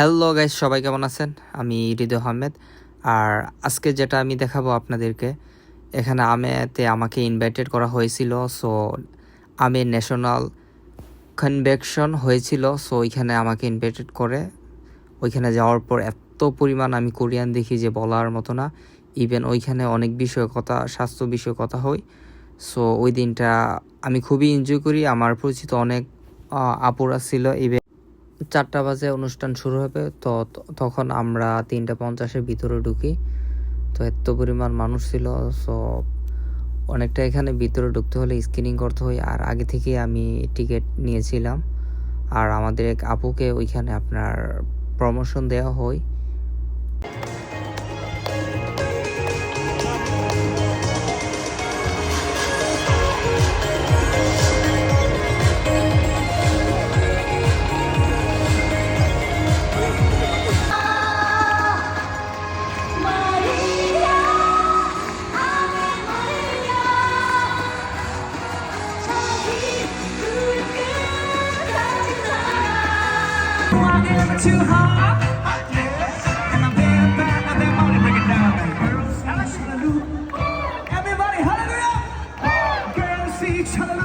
Hello guys সবাই কেমন আছেন? আমি হৃদয় আহমেদ। আর আজকে যেটা আমি দেখাবো আপনাদেরকে, এখানে আমেতে আমাকে ইনভাইটেড করা হয়েছিল সো আমি ন্যাশনাল কনভেকশন হয়েছিল সো ওইখানে আমাকে ইনভাইটেড করে। ওইখানে যাওয়ার পর এত পরিমাণ আমি কোরিয়ান দেখি যে বলার মতো না। ইভেন ওইখানে অনেক বিষয়ে কথা স্বাস্থ্য বিষয়ে কথা হই সো ওই দিনটা আমি খুবই এনজয় করি। আমার পরিচিত অনেক আপুরা ছিল ইভেন চারটা বাজে অনুষ্ঠান শুরু হবে, তো তখন আমরা তিনটা পঞ্চাশের ভিতরে ঢুকি। তো এত পরিমাণ মানুষ ছিল, সো অনেকটা এখানে ভিতরে ঢুকতে হলে স্ক্রিনিং করতে হয়। আর আগে থেকে আমি টিকিট নিয়েছিলাম। আর আমাদের এক আপুকে ওইখানে আপনার প্রমোশন দেওয়া হয়। Each other.